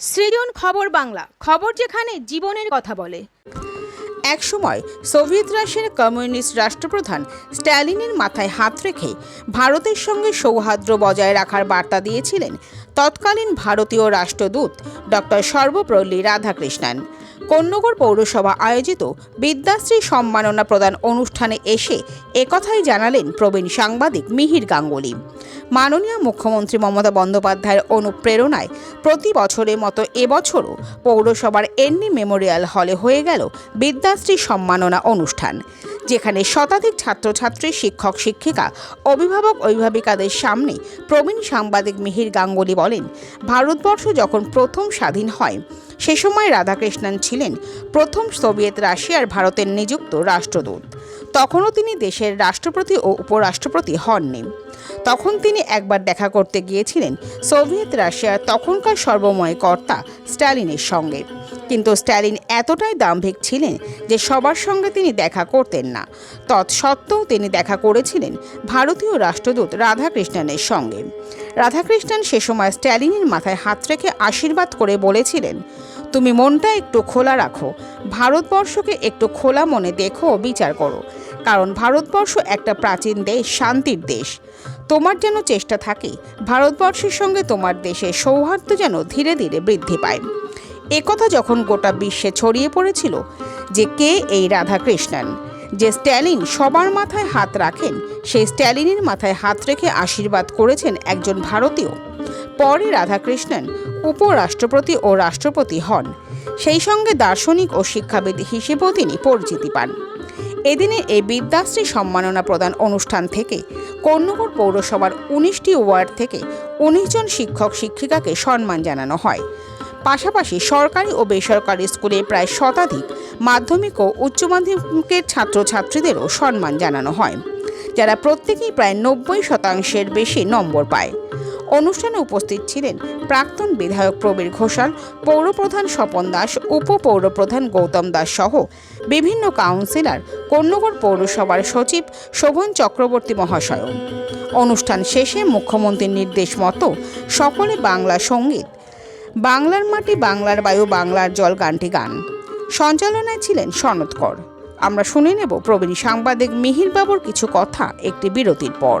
সৃজন খবর বাংলা, খবর যেখানে জীবনের কথা বলে। একসময় সোভিয়েত রাশিয়ার কমিউনিস্ট রাষ্ট্রপ্রধান স্ট্যালিনের মাথায় হাত রেখে ভারতের সঙ্গে সৌহার্দ্য বজায় রাখার বার্তা দিয়েছিলেন তৎকালীন ভারতীয় রাষ্ট্রদূত ডক্টর সর্বপল্লী রাধাকৃষ্ণন। কন্যগর পৌরসভা আয়োজিত বিদ্যাশ্রী সম্মাননা প্রদান অনুষ্ঠানে এসে একথাই জানালেন প্রবীণ সাংবাদিক মিহির গাঙ্গুলি। মাননীয় মুখ্যমন্ত্রী মমতা বন্দ্যোপাধ্যায়ের অনুপ্রেরণায় প্রতি বছরের মতো এবছরও পৌরসভার এন্নি মেমোরিয়াল হলে হয়ে গেল বিদ্যাশ্রী সম্মাননা অনুষ্ঠান, যেখানে শতাধিক ছাত্রছাত্রী, শিক্ষক, শিক্ষিকা, অভিভাবক, অভিভাবিকাদের সামনে প্রবীণ সাংবাদিক মিহির গাঙ্গুলি বলেন, ভারতবর্ষ যখন প্রথম স্বাধীন হয় সে সময় রাধাকৃষ্ণন ছিলেন প্রথম সোভিয়েত রাশিয়ার ভারতের নিযুক্ত রাষ্ট্রদূত। তখনও তিনি দেশের রাষ্ট্রপতি ও উপরাষ্ট্রপতি হননি। তখন তিনি একবার দেখা করতে গিয়েছিলেন সোভিয়েত রাশিয়ার তখনকার সর্বময় কর্তা স্ট্যালিনের সঙ্গে। কিন্তু স্ট্যালিন এতটাই দাম্ভিক ছিলেন যে সবার সঙ্গে তিনি দেখা করতেন না। তৎসত্ত্বেও তিনি দেখা করেছিলেন ভারতীয় রাষ্ট্রদূত রাধাকৃষ্ণনের সঙ্গে। রাধাকৃষ্ণন সে সময় স্ট্যালিনের মাথায় হাত রেখে আশীর্বাদ করে বলেছিলেন তুমি মনটা একটু খোলা রাখো। ভারতবর্ষকে একটু খোলা মনে দেখো, বিচার করো। কারণ ভারতবর্ষ একটা প্রাচীন দেশ, শান্তির দেশ। তোমার যেন চেষ্টা থাকে, ভারতবর্ষের সঙ্গে তোমার দেশের সৌহার্দ্য যেন ধীরে ধীরে বৃদ্ধি পায়। একথা যখন গোটা বিশ্বে ছড়িয়ে পড়েছিল যে কে এই রাধাকৃষ্ণন, যে স্ট্যালিন সবার মাথায় হাত রাখেন, সেই স্ট্যালিনের মাথায় হাত রেখে আশীর্বাদ করেছেন একজন ভারতীয়। পরে রাধাকৃষ্ণন উপরাষ্ট্রপতি ও রাষ্ট্রপতি হন। সেই সঙ্গে দার্শনিক ও শিক্ষাবিদ হিসেবেও তিনি পরিচিতি পান। এদিনে এই বিদ্যাশ্রী সম্মাননা প্রদান অনুষ্ঠান থেকে কন্যগর পৌরসভার উনিশটি ওয়ার্ড থেকে উনিশ জন শিক্ষক শিক্ষিকাকে সম্মান জানানো হয়। পাশাপাশি সরকারি ও বেসরকারি স্কুলে প্রায় শতাধিক মাধ্যমিক ও উচ্চ মাধ্যমিকের ছাত্রছাত্রীদেরও সম্মান জানানো হয়, যারা প্রত্যেকেই প্রায় নব্বই শতাংশের বেশি নম্বর পায়। অনুষ্ঠানে উপস্থিত ছিলেন প্রাক্তন বিধায়ক প্রবীর ঘোষাল, পৌরপ্রধান স্বপন দাস, উপপৌরপ্রধান গৌতম দাস সহ বিভিন্ন কাউন্সিলর, কন্যগর পৌরসভার সচিব শোভন চক্রবর্তী মহাশয়। অনুষ্ঠান শেষে মুখ্যমন্ত্রীর নির্দেশ মতো সকলে বাংলা সংগীত, বাংলার মাটি, বাংলার বায়ু, বাংলার জল গানটি গান। সঞ্চালনায় ছিলেন সনৎ কর আমরা শুনে নেব প্রবীণ সাংবাদিক মিহির বাবুর কিছু কথা একটি বিরতির পর।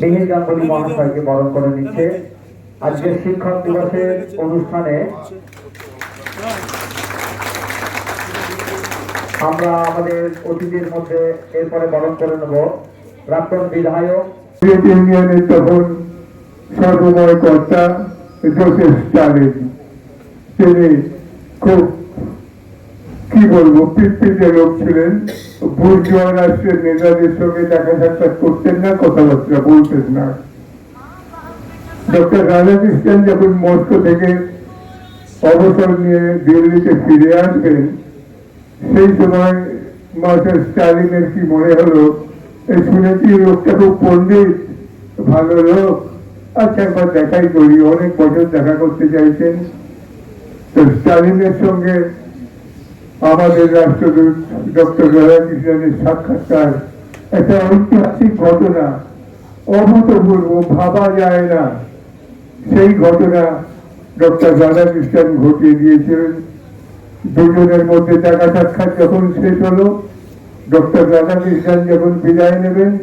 মিহির গাঙ্গুলি মহাশয়কে বরণ করে নিচ্ছে। আজকের শিক্ষক দিবসের অনুষ্ঠানে আমরা আমাদের অতিথির মধ্যে এরপরে বরণ করে নেব। প্রাক্তন বিধায়ক ইউনিয়নের তখন সর্বময় কর্তা জোসেফ তিনি খুব কি বলব? পিপিতে লোক ছিলেন বুর্জোয়া রাষ্ট্রের নেতাদের সঙ্গে দেখা সাক্ষাৎ করতেন না, কথাবার্তা বলতেন না। ডক্টর রাধাকৃষ্ণন যখন মস্কো থেকে অবসর নিয়ে দিল্লিতে ফিরে আসবেন, সেই সময় মাস্টার স্টালিনের কি মনে হলো? এই শুনেছি লোকটা খুব পণ্ডিত? ভালো লোক? আচ্ছা একবার দেখাই করি। অনেক বছর দেখা করতে চাইছেন। তো স্টালিনের সঙ্গে আমাদের রাষ্ট্রদূত ডক্টর রাধাকৃষ্ণনের সাক্ষাৎকার একটা ঐতিহাসিক ঘটনা অভূতপূর্ব, ভাবা যায় না। সেই ঘটনা ডক্টর রাধাকৃষ্ণন ঘটিয়ে দিয়েছিলেন। দুজনের মধ্যে দেখা সাক্ষাৎ যখন শেষ হলো, ডক্টর রাধাকৃষ্ণন যখন বিদায় নেবেন,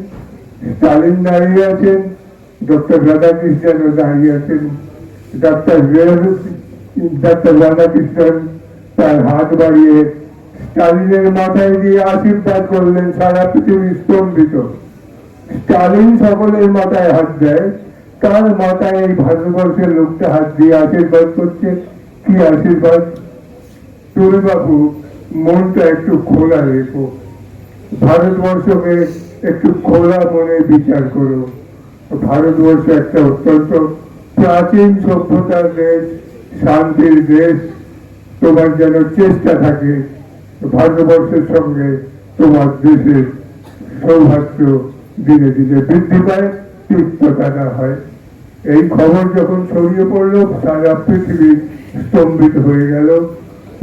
স্টালিন দাঁড়িয়ে আছেন, ডক্টর রাধাকৃষ্ণনও দাঁড়িয়ে আছেন। ডক্টর ডক্টর রাধাকৃষ্ণন তার হাত বাড়িয়ে স্টালিনের মাথায় দিয়ে আশীর্বাদ করলেন সারা পৃথিবী স্তম্ভিত। স্টালিন সকলের মাথায় হাত দেয়, তার মাথায় এই ভারতবর্ষের লোকটা হাত দিয়ে আশীর্বাদ করছে। কি আশীর্বাদ? বাবু মনটা একটু খোলা রেখো। ভারতবর্ষকে একটু খোলা মনে বিচার করো। ভারতবর্ষ একটা অত্যন্ত প্রাচীন সভ্যতার দেশ, শান্তির দেশ। তোমার যেন চেষ্টা থাকে ভারতবর্ষের সঙ্গে তোমার দেশের সৌভাগ্য দিনে দিনে বৃদ্ধি পায়, তিক্ততা না হয়। এই খবর যখন ছড়িয়ে পড়ল, সারা পৃথিবী স্তম্ভিত হয়ে গেল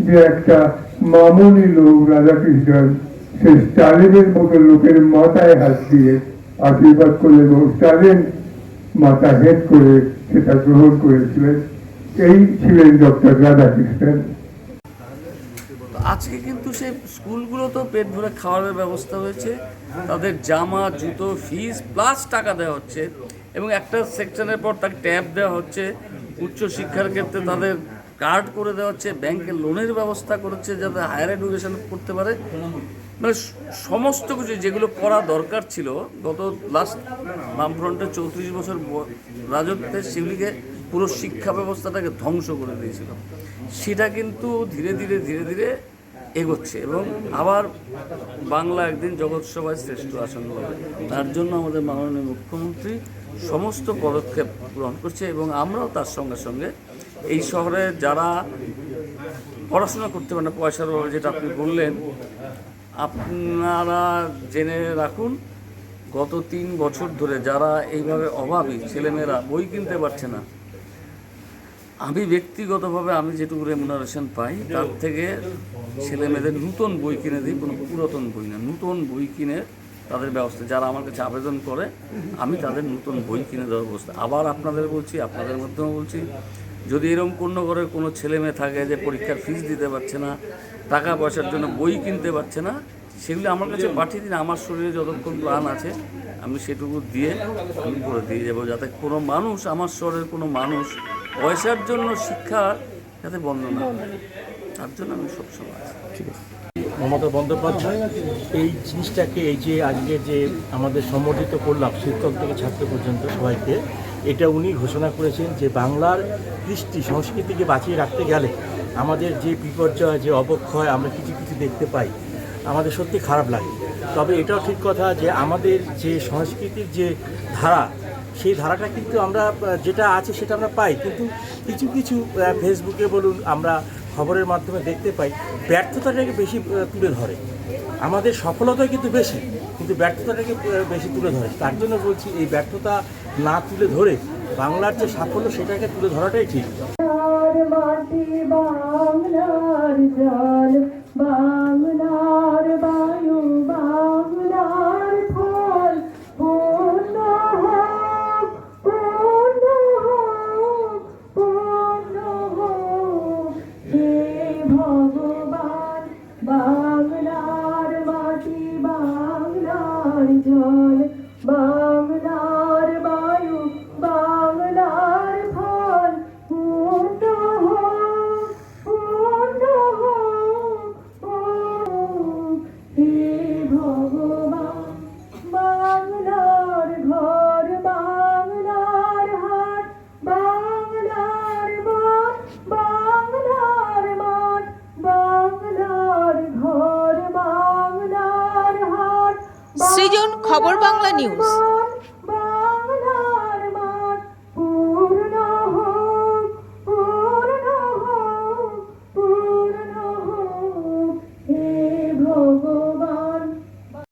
যে একটা মামুনি লোক, রাধাকৃষ্ণন, সে স্টালিনের মতো লোকের মাথায় হাত দিয়ে আশীর্বাদ করলেন এবং স্টালিন মাথা হেট করে সেটা গ্রহণ করেছিলেন। এই ছিলেন ডক্টর রাধাকৃষ্ণন। তো আজকে কিন্তু সেই স্কুলগুলোতেও পেট ভরে খাওয়ার ব্যবস্থা হয়েছে। তাদের জামা, জুতো ফিস প্লাস টাকা দেওয়া হচ্ছে এবং একটা সেকশনের পর তাকে ট্যাব দেওয়া হচ্ছে। উচ্চ শিক্ষার ক্ষেত্রে তাদের কার্ড করে দেওয়া হচ্ছে ব্যাংকের লোনের ব্যবস্থা করেছে যাতে হায়ার এডুকেশন করতে পারে। মানে সমস্ত কিছু যেগুলো করা দরকার ছিল, গত লাস্ট বামফ্রন্টের চৌত্রিশ বছর রাজত্বে সেগুলিকে পুরো শিক্ষা ব্যবস্থাটাকে ধ্বংস করে দিয়েছিল। সেটা কিন্তু ধীরে ধীরে ধীরে ধীরে এগোচ্ছে এবং আবার বাংলা একদিন জগৎ সভায় শ্রেষ্ঠ আসন হবে। তার জন্য আমাদের মাননীয় মুখ্যমন্ত্রী সমস্ত পদক্ষেপ গ্রহণ করছে এবং আমরাও তার সঙ্গে সঙ্গে এই শহরে যারা পড়াশোনা করতে পারে না, পয়সার অভাবে যেটা আপনি বললেন, আপনারা জেনে রাখুন, গত তিন বছর ধরে যারা এইভাবে অভাবী ছেলেমেয়েরা বই কিনতে পারছে না আমি ব্যক্তিগতভাবে আমি যেটুকু রেমুনারেশন পাই, তার থেকে ছেলে মেয়েদের নতুন বই কিনে দিই, কোনো পুরাতন বই না, নতুন বই কিনে তাদের ব্যবস্থা, যারা আমার কাছে আবেদন করে, আমি তাদের নতুন বই কিনে দেওয়ার ব্যবস্থা। আবার আপনাদের বলছি, আপনাদের মাধ্যমে বলছি, যদি এরকম কোনো ঘরের কোনো ছেলে মেয়ে থাকে যে পরীক্ষার ফিস দিতে পারছে না, টাকা পয়সার জন্য বই কিনতে পারছে না, সেগুলি আমার কাছে পাঠিয়ে দিন, আমার শরীরে যতক্ষণ প্রাণ আছে, আমি সেটুকু দিয়ে আমি করে দিয়ে যাব, যাতে কোনো মানুষ, আমার শহরের কোনো মানুষ পয়সার জন্য শিক্ষা যাতে বন্ধ না তার জন্য আমি সবসময় আছি। মমতা বন্দ্যোপাধ্যায়, এই জিনিসটাকে, এই যে আজকে যে আমাদের সম্বর্ধিত করলাম, শিক্ষক থেকে ছাত্র পর্যন্ত সবাইকে, এটা উনি ঘোষণা করেছেন যে বাংলার কৃষ্টি সংস্কৃতিকে বাঁচিয়ে রাখতে গেলে আমাদের যে বিপর্যয়, যে অবক্ষয় আমরা কিছু কিছু দেখতে পাই, আমাদের সত্যি খারাপ লাগে। তবে এটাও ঠিক কথা যে আমাদের যে সংস্কৃতির যে ধারা সেই ধারাটা কিন্তু আমরা যেটা আছে সেটা আমরা পাই। কিন্তু কিছু কিছু ফেসবুকে বলুন, আমরা খবরের মাধ্যমে দেখতে পাই, ব্যর্থতাটাকে বেশি তুলে ধরে। আমাদের সফলতাই কিন্তু বেশি, কিন্তু ব্যর্থতাটাকে বেশি তুলে ধরে। তার জন্য বলছি, এই ব্যর্থতা না তুলে ধরে বাংলার যে সাফল্য, সেটাকে তুলে ধরাটাই ঠিক। বাংলার সৃজন খবর বাংলা নিউজ।